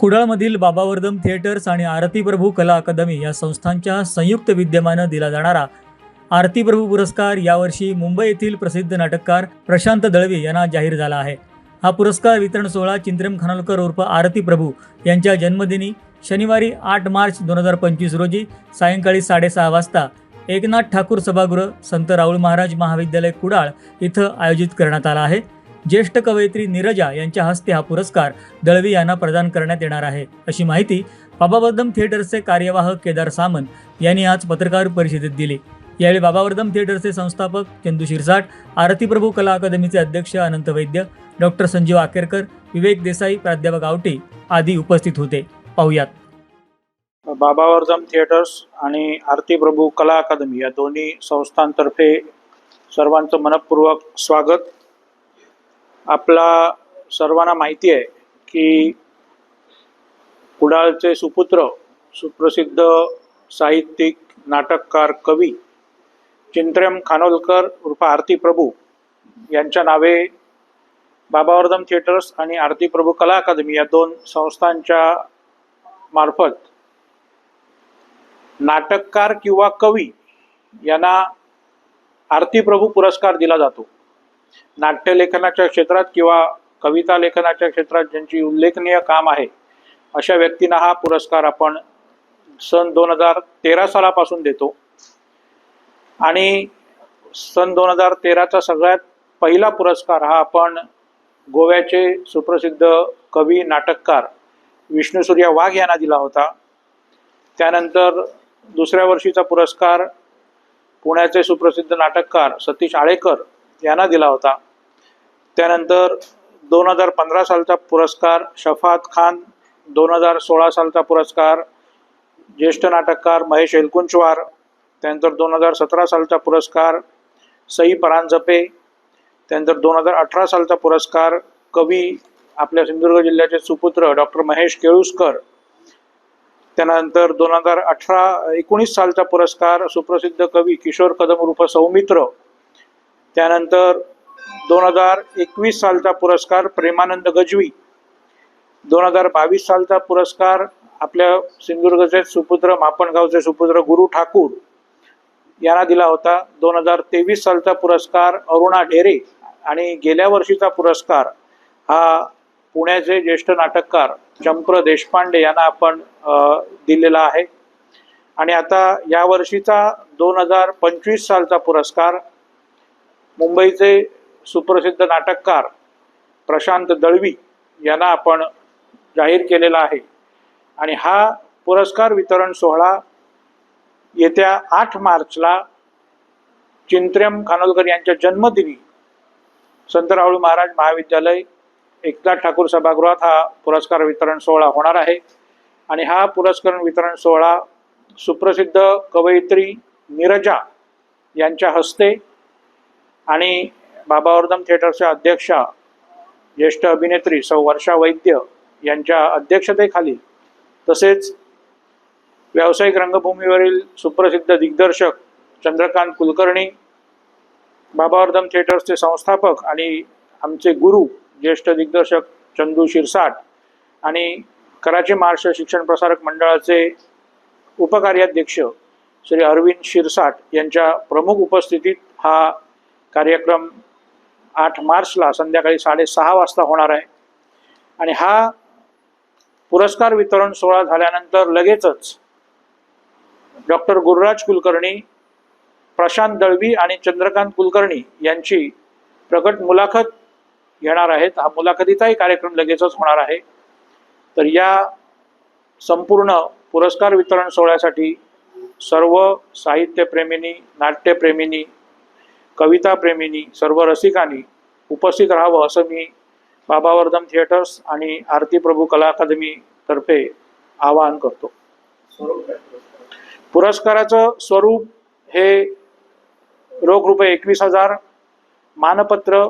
कुडाळमधील बाबावर्धम theatres आणि आरती प्रभू कला अकादमी या संस्थांच्या संयुक्त विद्यमानं दिला जाणारा आरती प्रभू पुरस्कार यावर्षी मुंबई येथील प्रसिद्ध नाटककार प्रशांत दळवी यांना जाहीर झाला आहे. हा पुरस्कार वितरण सोहळा चिंत्रम खानोलकर उर्फ आरती प्रभू यांच्या जन्मदिनी शनिवारी आठ मार्च दोन हजार पंचवीस रोजी सायंकाळी साडेसहा वाजता एकनाथ ठाकूर सभागृह संत राऊळ महाराज महाविद्यालय कुडाळ इथं आयोजित करण्यात आला आहे. ज्येष्ठ कवयित्री नीरजा यांच्या हस्ते हा पुरस्कार दळवी यांना प्रदान करण्यात येणार आहे. अशी माहिती बाबावर्धम थिएटर्सचे कार्यवाह केदार सामंत यांनी आज पत्रकार परिषदेत दिली. यावेळी बाबावर्धम थिएटरचे संस्थापक चंदू शिरसाट आरती प्रभू कला अकादमीचे अध्यक्ष अनंत वैद्य डॉक्टर संजीव आकेरकर विवेक देसाई प्राध्यापक आवटी आदी उपस्थित होते. पाहुयात. बाबावर्धम थिएटर्स आणि आरती प्रभू कला अकादमी या दोन्ही संस्थांतर्फे सर्वांचं मनपूर्वक स्वागत. आपला सर्वांना माहिती आहे की कुडाळचे सुपुत्र सुप्रसिद्ध साहित्यिक नाटककार कवी चिंत्र्यम खानोलकर उर्फ आरती प्रभू यांच्या नावे बाबावर्धम थिएटर्स आणि आरती प्रभू कला अकादमी या दोन संस्थांच्या मार्फत नाटककार किंवा कवी यांना आरती प्रभू पुरस्कार दिला जातो. नाट्यलेखनाच्या क्षेत्रात किंवा कविता लेखनाच्या क्षेत्रात ज्यांची उल्लेखनीय काम आहे अशा व्यक्तींना हा पुरस्कार आपण सन दोन हजार तेरा सालापासून देतो. आणि सन दोन हजार तेराचा सगळ्यात पहिला पुरस्कार हा आपण गोव्याचे सुप्रसिद्ध कवी नाटककार विष्णुसूर्या वाघ यांना दिला होता. त्यानंतर दुसऱ्या वर्षीचा पुरस्कार पुण्याचे सुप्रसिद्ध नाटककार सतीश आळेकर यांना दिला होता. त्यानंतर दोन हजार पंधरा सालचा पुरस्कार शफात खान दोन हजार सोळा सालचा पुरस्कार ज्येष्ठ नाटककार महेश एलकुंचवार त्यानंतर दोन हजार सतरा सालचा पुरस्कार सई परांजपे त्यानंतर दोन हजार अठरा सालचा पुरस्कार कवी आपल्या सिंधुदुर्ग जिल्ह्याचे सुपुत्र डॉक्टर महेश केळुसकर त्यानंतर दोन हजार अठरा एकोणीस सालचा पुरस्कार सुप्रसिद्ध कवी किशोर कदम रूप सौमित्र त्यानंतर दोन हजार एकवीस सालचा पुरस्कार प्रेमानंद गजवी दोन हजार बावीस सालचा पुरस्कार आपल्या सिंधुदुर्गचे सुपुत्र मापणगावचे सुपुत्र गुरु ठाकूर यांना दिला होता. दोन हजार तेवीस सालचा पुरस्कार अरुणा ढेरे आणि गेल्या वर्षीचा पुरस्कार हा पुण्याचे ज्येष्ठ नाटककार चंप्र देशपांडे यांना आपण दिलेला आहे. आणि आता या वर्षीचा दोन हजार पंचवीस सालचा पुरस्कार मुंबईचे सुप्रसिद्ध नाटककार प्रशांत दळवी यांना आपण जाहीर केलेला आहे. आणि हा पुरस्कार वितरण सोहळा येत्या आठ मार्चला चिंत्र्यम खानोलकर यांच्या जन्मदिनी संत राहुल महाराज महाविद्यालय एकनाथ ठाकूर सभागृहात हा पुरस्कार वितरण सोहळा होणार आहे. आणि हा पुरस्कार वितरण सोहळा सुप्रसिद्ध कवयित्री नीरजा यांच्या हस्ते आणि बाबावर्धम थिएटरच्या अध्यक्षा ज्येष्ठ अभिनेत्री सौ वर्षा वैद्य यांच्या अध्यक्षतेखाली तसेच व्यावसायिक रंगभूमीवरील सुप्रसिद्ध दिग्दर्शक चंद्रकांत कुलकर्णी बाबावर्धम थिएटर्सचे संस्थापक आणि आमचे गुरु ज्येष्ठ दिग्दर्शक चंदू शिरसाट आणि कराची महाराष्ट्र शिक्षण प्रसारक मंडळाचे उपकार्याध्यक्ष श्री अरविंद शिरसाट यांच्या प्रमुख उपस्थितीत हा कार्यक्रम आठ मार्चला संध्याकाळी साडेसहा वाजता होणार आहे. आणि हा पुरस्कार वितरण सोहळा झाल्यानंतर लगेचच डॉक्टर गुरुराज कुलकर्णी प्रशांत दळवी आणि चंद्रकांत कुलकर्णी यांची प्रकट मुलाखत घेणार आहेत. हा मुलाखतीचाही कार्यक्रम लगेचच होणार आहे. तर या संपूर्ण पुरस्कार वितरण सोहळ्यासाठी सर्व साहित्यप्रेमींनी नाट्यप्रेमींनी कविताप्रेमींनी सर्व रसिकांनी उपस्थित राहावं असं मी बाबावर्धम थिएटर्स आणि आरती प्रभू कला अकादमी तर्फे आवाहन करतो. पुरस्काराचं स्वरूप हे रोख रुपये एकवीस हजार मानपत्र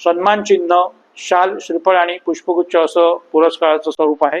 सन्मान चिन्ह शाल श्रीफळ आणि पुष्पगुच्छ असं पुरस्काराचं स्वरूप आहे.